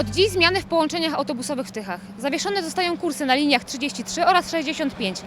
Od dziś zmiany w połączeniach autobusowych w Tychach. Zawieszone zostają kursy na liniach 33 oraz 65.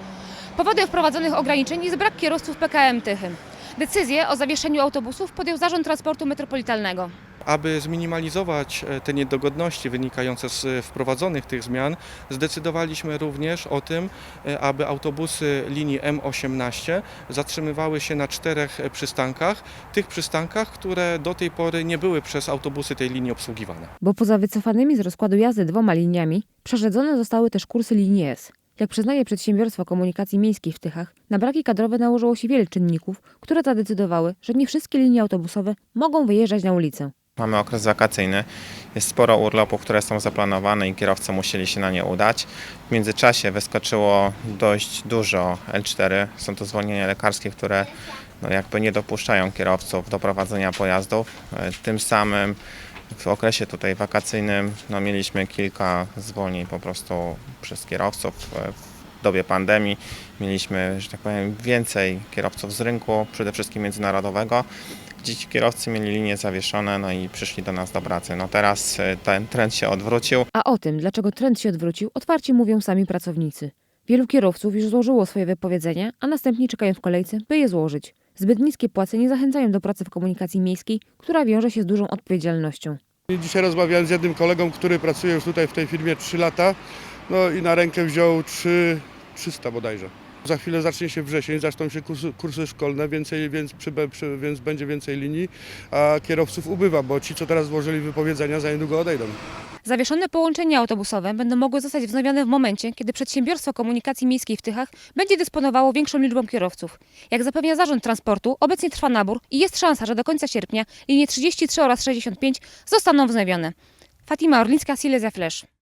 Powodem wprowadzonych ograniczeń jest brak kierowców PKM Tychy. Decyzję o zawieszeniu autobusów podjął Zarząd Transportu Metropolitalnego. Aby zminimalizować e, te niedogodności wynikające z e, wprowadzonych tych zmian, zdecydowaliśmy również o tym, e, aby autobusy linii M18 zatrzymywały się na czterech przystankach, tych przystankach, które do tej pory nie były przez autobusy tej linii obsługiwane. Bo poza wycofanymi z rozkładu jazdy dwoma liniami, przerzedzone zostały też kursy linii S. Jak przyznaje przedsiębiorstwo komunikacji miejskiej w Tychach, na braki kadrowe nałożyło się wiele czynników, które zadecydowały, że nie wszystkie linie autobusowe mogą wyjeżdżać na ulicę. Mamy okres wakacyjny, jest sporo urlopów, które są zaplanowane i kierowcy musieli się na nie udać. W międzyczasie wyskoczyło dość dużo L4, są to zwolnienia lekarskie, które no jakby nie dopuszczają kierowców do prowadzenia pojazdów. E, Tym samym w okresie tutaj wakacyjnym no mieliśmy kilka zwolnień po prostu przez kierowców. W dobie pandemii mieliśmy, że tak powiem, więcej kierowców z rynku, przede wszystkim międzynarodowego gdzie ci kierowcy mieli linie zawieszone, no i przyszli do nas do pracy. No teraz e, ten trend się odwrócił. A o tym, dlaczego trend się odwrócił, otwarcie mówią sami pracownicy. Wielu kierowców już złożyło swoje wypowiedzenia, a następnie czekają w kolejce, by je złożyć. Zbyt niskie płace nie zachęcają do pracy w komunikacji miejskiej, która wiąże się z dużą odpowiedzialnością. Dzisiaj rozmawiałem z jednym kolegą, który pracuje już tutaj w tej firmie 3 lata, no i na rękę wziął 3, 300 bodajże. Za chwilę zacznie się wrzesień, zaczną się kursy, kursy szkolne, więcej, więc, przy, przy, więc będzie więcej linii, a kierowców ubywa, bo ci, co teraz złożyli wypowiedzenia, za niedługo odejdą. Zawieszone połączenia autobusowe będą mogły zostać wznowione w momencie, kiedy przedsiębiorstwo komunikacji miejskiej w Tychach będzie dysponowało większą liczbą kierowców. Jak zapewnia Zarząd Transportu, obecnie trwa nabór i jest szansa, że do końca sierpnia linie 33 oraz 65 zostaną wznowione. Fatima Orlińska, Silesia Flash.